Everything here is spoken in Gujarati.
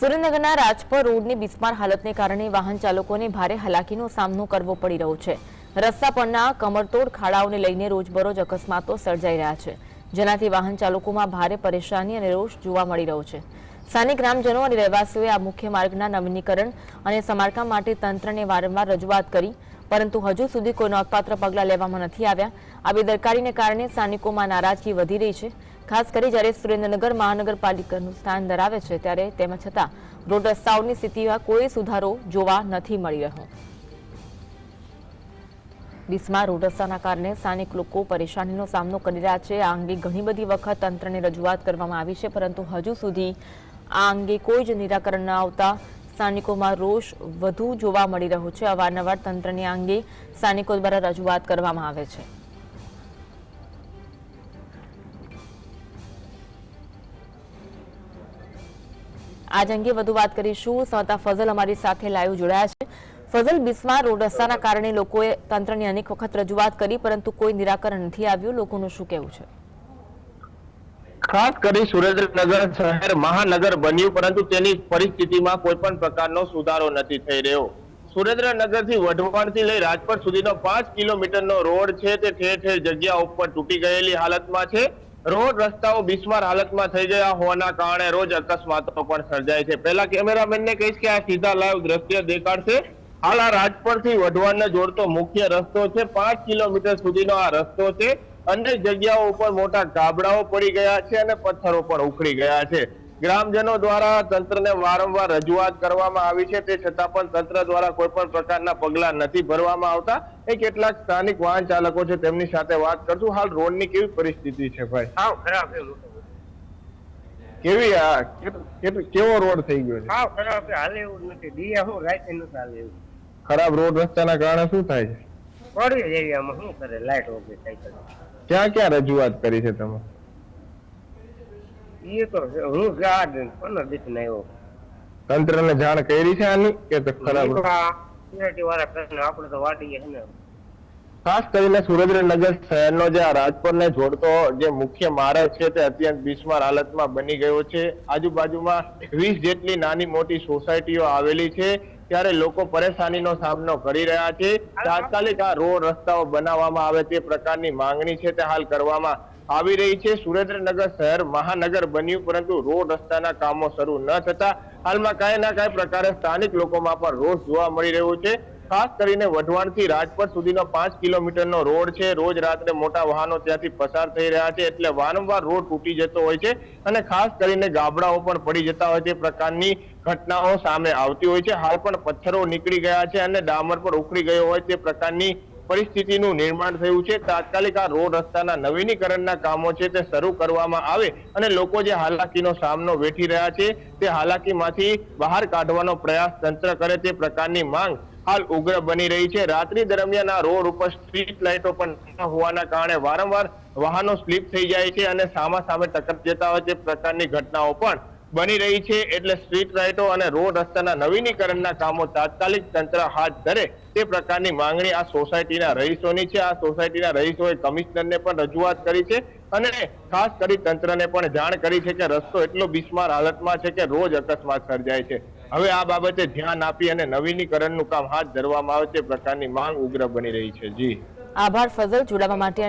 સુરેન્દ્રનગરના રાજપર રોડની બિસ્માર હાલતને કારણે વાહન ચાલકોને ભારે હાલાકીનો સામનો કરવો પડી રહ્યો છે. રસ્તા પરના કમરતોડ ખાડાઓને લઈને રોજબરોજ અકસ્માતો સર્જાઈ રહ્યા છે. જેનાથી વાહન ચાલકોમાં ભારે પરેશાની અને રોષ જોવા મળી રહ્યો છે. સ્થાનિક ગ્રામજનો અને રહેવાસીઓએ આ મુખ્ય માર્ગના નવીનીકરણ અને સમારકામ માટે તંત્રને વારંવાર રજૂઆત કરી, પરંતુ હજુ સુધી કોઈ નોંધપાત્ર પગલાં લેવામાં નથી આવ્યા. આ બેદરકારીને કારણે સ્થાનિકોમાં નારાજગી વધી રહી છે. ખાસ કરી જ્યારે સુરેન્દ્રનગર મહાનગરપાલિકાનું સ્થાન ધરાવે છે, ત્યારે તેમ છતાં રોડ રસ્તાઓની સ્થિતિમાં કોઈ સુધારો જોવા નથી મળી રહ્યો. ડીસમાં રોડ રસ્તાના કારણે સ્થાનિક લોકો પરેશાનીનો સામનો કરી રહ્યા છે. આ અંગે ઘણી બધી વખત તંત્રને રજૂઆત કરવામાં આવી છે, પરંતુ હજુ સુધી આ અંગે કોઈ જ નિરાકરણ ન આવતા સ્થાનિકોમાં રોષ વધુ જોવા મળી રહ્યો છે. અવારનવાર તંત્રની અંગે સ્થાનિકો દ્વારા રજૂઆત કરવામાં આવે છે. આજ અંગે વધુ વાત કરીશું. સંતા ફઝલ અમારી સાથે લાઈવ જોડાયા છે. ફઝલ, બિસ્માર રોડ રસ્તાના કારણે લોકોએ તંત્રની અનેક વખત રજૂઆત કરી, પરંતુ કોઈ નિરાકરણ નથી આવ્યું. લોકોનું શું કહેવું છે? ખાસ કરી સુરેન્દ્રનગર શહેર મહાનગર બન્યું, પરંતુ તેની પરિસ્થિતિમાં કોઈ પણ પ્રકારનો સુધારો નથી થઈ રહ્યો. સુરેન્દ્રનગરથી વઢવાણથી લઈ રાજકોટ સુધીનો પાંચ કિલોમીટરનો રોડ છે. તે ઠેર ઠેર જગ્યા ઉપર તૂટી ગયેલી હાલતમાં છે. રોડ રસ્તાઓ બિસ્માર હાલતમાં થઈ ગયા હોવાના કારણે રોજ અકસ્માતો પણ સર્જાય છે. પહેલા કેમેરામેનને કહીશ કે આ સીધા લાઈવ દ્રશ્ય દેખાડશે. હાલ આ રાજપટથી વઢવાણને જોડતો મુખ્ય રસ્તો છે. પાંચ કિલોમીટર સુધીનો આ રસ્તો છે. અનેક જગ્યાઓ ઉપર મોટા ગાબડાઓ પડી ગયા છે અને પથ્થરો પણ ઉખડી ગયા છે. ગ્રામજનો દ્વારા તંત્રને વારંવાર રજૂઆત કરવામાં આવી છે તે છતાં પણ તંત્ર દ્વારા કોઈ પણ પ્રકારના પગલા નથી ભરવામાં આવતા. એ કેટલાક સ્થાનિક વાહન ચાલકો છે તેમની સાથે વાત કરશું. હાલ રોડની કેવી પરિસ્થિતિ છે ભાઈ? સાવ ખરાબ છે કેવી આ કેવો રોડ થઈ ગયો છે? સાવ ખરાબ છે હાલે એવું નથી. દિયા હું રાતે નથી હાલે એવું. ખરાબ રોડ રસ્તાના કારણે શું થાય છે? પડી એરિયામાં શું કરે લાઈટ વગર સાયકલ ક્યાં ક્યાં રજૂઆત કરી છે તમે? એ તો હું ગાડ પંદર દિવસ ના આવ્યો જાણ કરી છે આની કે તો ખરાબ? સિક્યુરિટી વાળા પ્રશ્ન આપણે તો વાટીએ છે ને. ખાસ કરીને સુરેન્દ્રનગર શહેરનો જે આ રાજકોટને જોડતો જે મુખ્ય માર્ગ છે તે અત્યંત બિસ્માર હાલતમાં બની ગયો છે. આજુબાજુમાં વીસ જેટલી નાની મોટી સોસાયટીઓ આવેલી છે. ત્યારે લોકો પરેશાનીનો સામનો કરી રહ્યા છે. તાત્કાલિક આ રોડ રસ્તાઓ બનાવવામાં આવે તે પ્રકારની માંગણી છે તે હાલ કરવામાં આવી રહી છે. સુરેન્દ્રનગર શહેર મહાનગર બન્યું, પરંતુ રોડ રસ્તાના કામો શરૂ ન થતા. હાલમાં કાંઈ ના કાંઈ પ્રકારે સ્થાનિક લોકોમાં પણ રોષ જોવા મળી રહ્યો છે. ખાસ કરીને વઢવાણથી રાજપટ સુધીનો પાંચ કિલોમીટરનો રોડ છે. રોજ રાત્રે મોટા વાહનો ત્યાંથી પસાર થઈ રહ્યા છે, એટલે વારંવાર રોડ તૂટી જતો હોય છે અને ખાસ કરીને ગાબડાઓ પણ પડી જતા હોય છે. પ્રકારની ઘટનાઓ સામે આવતી હોય છે. હાલ પણ પથ્થરો નીકળી ગયા છે અને ડામર પણ ઉખડી ગયો હોય તે પ્રકારની પરિસ્થિતિનું નિર્માણ થયું છે. તાત્કાલિક આ રોડ રસ્તાના નવીનીકરણના કામો છે તે શરૂ કરવામાં આવે અને લોકો જે હાલાકીનો સામનો વેઠી રહ્યા છે તે હાલાકીમાંથી બહાર કાઢવાનો પ્રયાસ તંત્ર કરે તે પ્રકારની માંગ હાલ ઉગ્ર બની રહી છે. રાત્રિ દરમિયાન આ રોડ ઉપર સ્ટ્રીટ લાઇટો પણ હોવાના કારણે વારંવાર વાહનો સ્લીપ થઈ જાય છે અને સામા સામે ટકર જતા હોય તે પ્રકારની ઘટનાઓ પણ બની રહી છે એટલે સ્ટ્રીટ લાઇટો અને રોડ રસ્તાના નવીનીકરણના કામો તાત્કાલિક તંત્ર હાથ ધરે તે પ્રકારની માંગણી આ સોસાયટીના રહીશોની છે. આ સોસાયટીના રહીશોએ કમિશનરને પણ રજૂઆત કરી છે અને ખાસ કરી તંત્રને પણ જાણ કરી છે કે રસ્તો એટલો બિસ્માર હાલતમાં છે કે રોજ અકસ્માત સર્જાય છે. હવે આ બાબતે ધ્યાન આપી અને નવીનીકરણનું કામ હાથ ધરવામાં આવે તે પ્રકારની માંગ ઉગ્ર બની રહી છે. જી. આભાર, ફઝલ, જોડાવા માટે